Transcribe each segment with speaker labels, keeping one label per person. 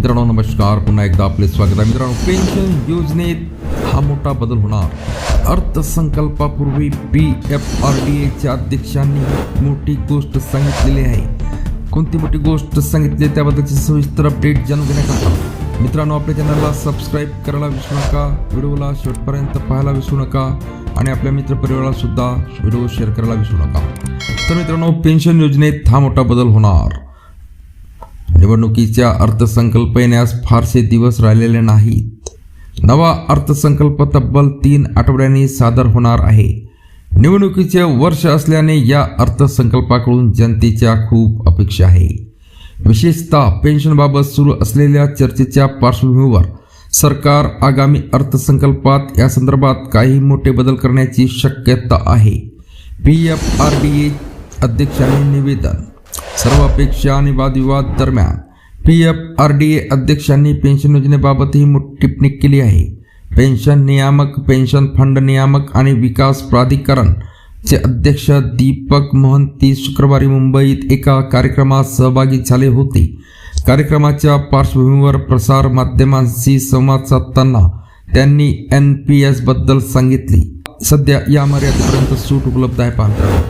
Speaker 1: मित्रांनो नमस्कार. पुन्हा एकदा आपले स्वागत आहे. मित्रांनो पेन्शन योजनेत हा मोठा बदल होणार. अर्थसंकल्पापूर्वी पी एफ आर डी एच्या अध्यक्षांनी मोठी गोष्ट सांगितलेली आहे. कोणती मोठी गोष्ट सांगितली आहे त्याबद्दलची सविस्तर अपडेट जाणून घेण्याकरता मित्रांनो आपल्या चॅनलला सबस्क्राईब करायला विसरू नका व्हिडिओला शेवटपर्यंत पाहायला विसरू नका आणि आपल्या मित्रपरिवाराला सुद्धा व्हिडिओ शेअर करायला विसरू नका. तर मित्रांनो पेन्शन योजनेत हा मोठा बदल होणार. निवडणुकीच्या अर्थसंकल्प येण्यास फारसे दिवस राहिलेले नाहीत. नवा अर्थसंकल्प तब्बल तीन आठवड्यांनी सादर होणार आहे. निवडणुकीचे वर्ष असल्याने या अर्थसंकल्पाकडून जनतेच्या खूप अपेक्षा आहे. विशेषतः पेन्शनबाबत सुरू असलेल्या चर्चेच्या पार्श्वभूमीवर सरकार आगामी अर्थसंकल्पात या संदर्भात काही मोठे बदल करण्याची शक्यता आहे. P F R D A अध्यक्षांनी निवेदन. सर्व अपेक्षा आणि वादविवाद दरम्यान P F R D A अध्यक्षांनी पेन्शन योजनेबाबतही टिप्पणी केली आहे. पेन्शन नियामक पेन्शन फंड नियामक आणि विकास प्राधिकरण चे अध्यक्ष दीपक मोहंती शुक्रवारी मुंबईत एका कार्यक्रमात सहभागी झाले होते. कार्यक्रमाच्या पार्श्वभूमीवर प्रसार माध्यमांशी संवाद साधताना त्यांनी एन पी एसबद्दल सांगितले. सध्या या मर्यादेपर्यंत सूट उपलब्ध आहे पाहता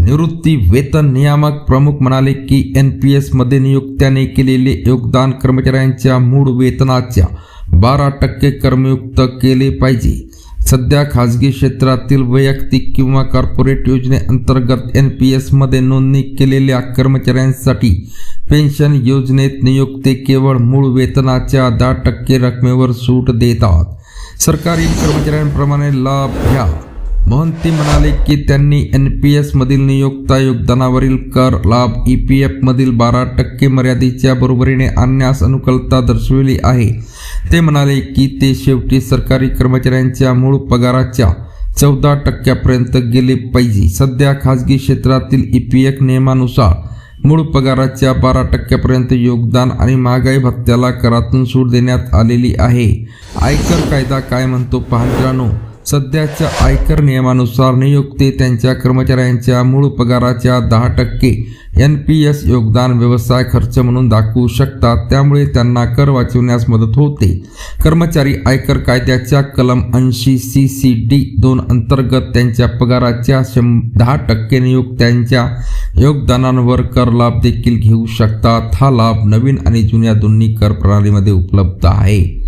Speaker 1: निवृत्ती वेतन नियामक प्रमुख म्हणाले की एन पी एसमध्ये नियुक्त्याने केलेले योगदान कर्मचाऱ्यांच्या मूळ वेतनाच्या बारा टक्के कर्मयुक्त केले पाहिजे. सध्या खाजगी क्षेत्रातील वैयक्तिक किंवा कॉर्पोरेट योजनेअंतर्गत एन पी एसमध्ये नोंदणी केलेल्या कर्मचाऱ्यांसाठी पेन्शन योजनेत नियुक्ती केवळ मूळ वेतनाच्या दहा टक्के रकमेवर सूट देतात. सरकारी कर्मचाऱ्यांप्रमाणे लाभ घ्या. मोहंती म्हणाले की त्यांनी एन पी एसमधील नियोक्ता योगदानावरील कर लाभ ई पी एफमधील बारा टक्के मर्यादेच्या बरोबरीने आणण्यास अनुकूलता दर्शविली आहे. ते म्हणाले की ते शेवटी सरकारी कर्मचाऱ्यांच्या मूळ पगाराच्या चौदा टक्क्यापर्यंत गेले पाहिजे. सध्या खाजगी क्षेत्रातील ई पी एफ नियमानुसार मूळ पगाराच्या बारा टक्क्यापर्यंत योगदान आणि महागाई भत्त्याला करातून सूट देण्यात आलेली आहे. आयकर कायदा काय म्हणतो पहा सध्याच्या आयकर नियमानुसार नियुक्ते त्यांच्या कर्मचाऱ्यांच्या मूळ पगाराच्या दहा टक्के एन पी एस योगदान व्यवसाय खर्च म्हणून दाखवू शकतात. त्यामुळे त्यांना कर वाचवण्यास मदत होते. कर्मचारी आयकर कायद्याच्या कलम ऐंशी सी सी डी दोन अंतर्गत त्यांच्या पगाराच्या शं दहा टक्के नियुक्त्यांच्या योगदानांवर कर लाभ देखील घेऊ शकतात. हा लाभ नवीन आणि जुन्या दोन्ही कर प्रणालीमध्ये उपलब्ध आहे.